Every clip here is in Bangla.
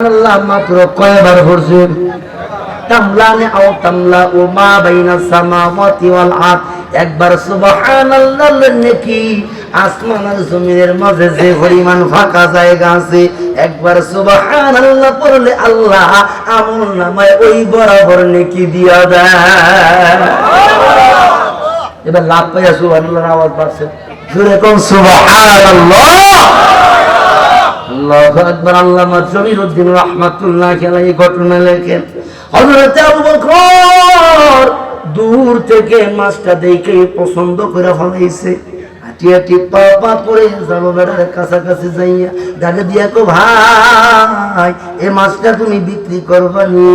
আল্লাহ মাত্র কয়বার পড়ছে ও মা বাইনা সামাওয়াতি ওয়াল আরদ। ফাঁকা জায়গা আছে, একবার সুবহানাল্লাহ পড়লে আল্লাহ আমল নামায় ওই বরাবর নেকি দিয়া দেয় এবার লাভ পাইয়া সুবহানাল্লাহর আওয়াজ পাচ্ছে জোরে কোন, সুবহানাল্লাহ! দূর থেকে মাছটা দেখে পছন্দ করে ফলাইছে। কাছাকাছি যাইয়া ডাকে দিয়া, কো ভাই, এ মাছটা তুমি বিক্রি করবানি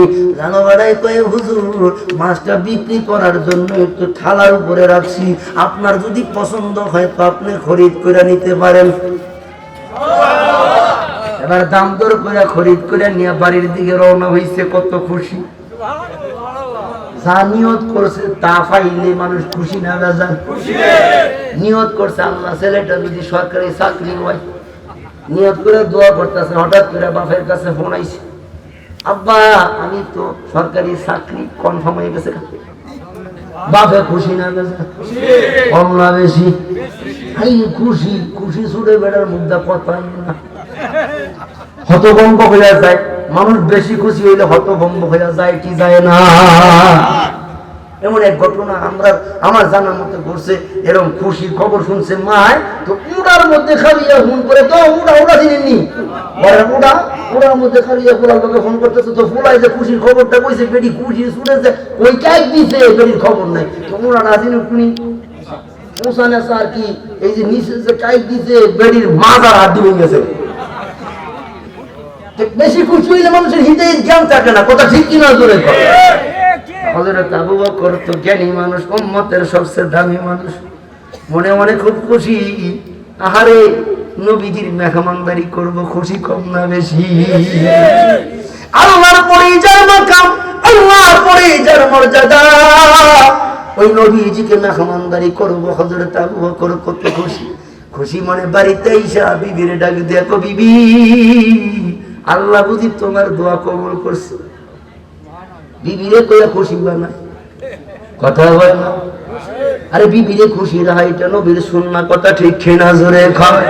বেড়াই কয়ে, হুজুর, মাছটা বিক্রি করার জন্য একটু থালার উপরে রাখছি। আপনার যদি পছন্দ হয় তো আপনি খরিদ করে নিতে পারেন। এবার দাম দর করে খরিদ করে নিয়ে বাড়ির দিকে রওনা হয়েছে কত খুশি। তা মানুষ খুশি না করছে ছেলেটা যদি সরকারি চাকরি হয়। করে দোয়া হঠাৎ করে বাপের কাছে ফোন আইছে। আব্বা, আমি তো সরকারি চাকরি কনফার্ম হয়ে গেছে। বাপে খুশি না কম না বেশি। খুশি খুশি ছুটে বেড়ার মুদ্রা কথা না। হতভম্ব হয়ে যায়। মানুষ বেশি খুশি হইলে হতভম্ব হয়ে যায়, কি যায় না? এমন এক ঘটনা আমরা, আমার জানার মধ্যে ঘটছে এরকম খুশি খবর শুনছে মায়, তো উড়ার মধ্যে খালিয়া ফোন করে তো উড়া উড়া চিনেননি উড়া, উড়ার মধ্যে খালিয়া ফুলার লোকে ফোন করতেছে, তো ফুলাই যে খুশির খবরটা কইছে, বেটি খুশি শুনেছে ওই টাইপ দিছে বেটির খবর নাই। তো উড়া না চিনে শুনি পৌঁছানে স্যার কি, এই যে নিচে যে টাইপ দিছে, বেটির মাজার হাত দিয়ে গেছে। বেশি খুশি হইলে মানুষের হৃদয়ের জ্ঞান থাকে না, কথা ঠিক কিনা জোরে কর। হযরত আবু বকর তো জ্ঞানী মানুষ, উম্মতের সবচেয়ে দামি মানুষ। মনে মনে খুব খুশি। আহারে, নবীজির মেহমানদারি করব, খুশি কম না বেশি? আল্লাহর পরে যার মাকাম, আল্লাহর পরে যার মর্যাদা। ওই নবীজিকে মেহমানদারি করব, হযরত আবু বকর কত খুশি। খুশি মনে বাড়িতে আইসা, বিবির ডাক দেখো বিবি। আল্লাহ বুঝি তোমার দোয়া কবুল করছে। বিবিরে কইয়া খুশি বানায় কথা হয় না। আরে বিবিরে খুশি রাহা এটা নবীর সুন্না কথা ঠিক খেনা জোরে খায়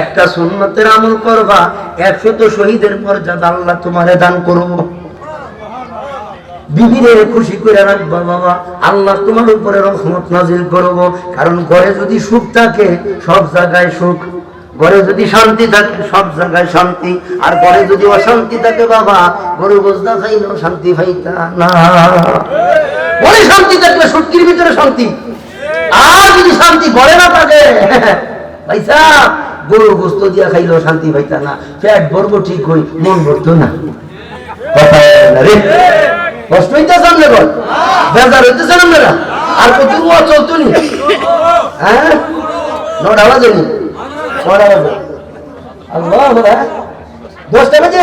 একটা সুন্নতের আমল করবা, একশো তো শহীদের মর্যাদা আল্লাহ তোমারে দান করব বিবিরে খুশি করে রাখবা বাবা, আল্লাহ তোমার উপরে রহমত নাজিল করব। কারণ ঘরে যদি সুখ থাকে, সব জায়গায় সুখ। ঘরে যদি শান্তি থাকে, সব জায়গায় শান্তি। আর ঘরে যদি অশান্তি থাকে, বাবা, গরু বজনা খাইলেও শান্তি পাইতা না। ঘরে শান্তি থাকলে সুটকির ভিতরে শান্তি। আর যদি শান্তি ঘরে না থাকে, ভাইসা, গরু গোস্ত দিয়া খাইলেও শান্তি পাইতা না। পেট ভরবো ঠিক হই, মন ভরতো না। না কষ্ট হইতেছে আপনি বল? বেজার হইতেছেন আপনারা? আর কত চলতো নি? হ্যাঁ? নটা বাজে নি নটা বাজে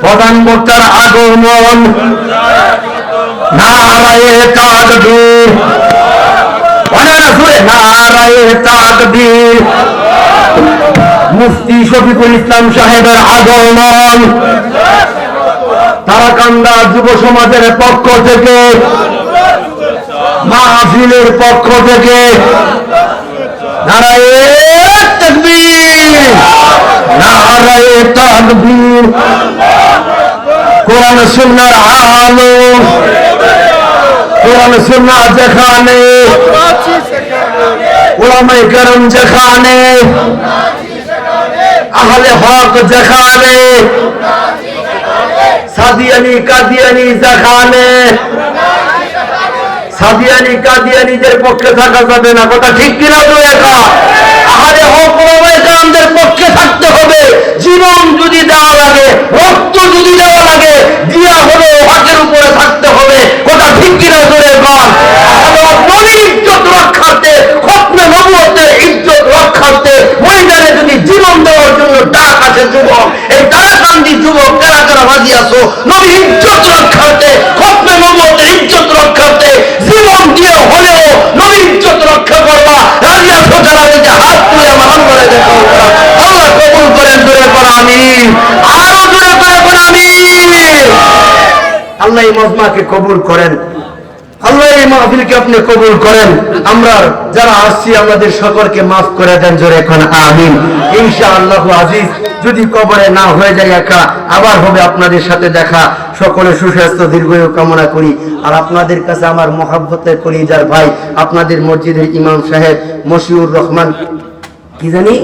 প্রধান বক্তার আগমন। নারায়ে নারায়ে মুফতি শফিকুল ইসলাম সাহেবের আগমন। তারাকান্দা যুব সমাজের পক্ষ থেকে মাহফিলের পক্ষ থেকে কোরআন, সুন্নার আলো, কোরআন সুন্না যেখানে ওলামাই কারণ যেখানে, আহলে হক যেখানে, সাদিয়ানি, কাদিয়ানি যেখানে সাদিয়ানি, কাদিয়ানিদের পক্ষে থাকা যাবে না। কথা ঠিক কিনা তো একা আহারে হক কামদের পক্ষে থাকতে হবে। জীবন যদি দেওয়া লাগে, রক্ত যদি দেওয়া লাগে, দিয়া হবে হাতের উপরে থাকতে হবে। কথা ঠিক কিনা তো একা ইজ্জত রক্ষার্থে খপ্নে নবুতে ইজ্জত রক্ষার্থে মহিলারে যদি জীবন দেওয়ার জন্য ডাক আছে যুবক, এই তারাকান্দি যুবক, কারা কারা রাজি আছো? নবী ইজ্জত রক্ষার্থে খপ্নে নবুত যারা রয়েছে হাত তুলে আমার করে দেখো আল্লাহ কবুল করেন দূরে করে আমি আরও দূরে করে করে আমি আল্লাহ এই মজমাকে কবুল করেন। আল্লাহ এই মাহফিলকে আপনি কবুল করেন। আমরা যারা আসছি, আমাদের সকলকে মাফ করে দেন জোরে এখন আমিন। ইনশা আল্লাহ আজিজ। যদি কবরে না হয়ে যায় একা, আবার হবে আপনাদের সাথে দেখা। সকলে সুস্বাস্থ্য, দীর্ঘায়ু কামনা করি। আর আপনাদের কাছে আমার মহাব্বতের কলিজার ভাই, আপনাদের মসজিদের ইমাম সাহেব মশিউর রহমান। কি জানি?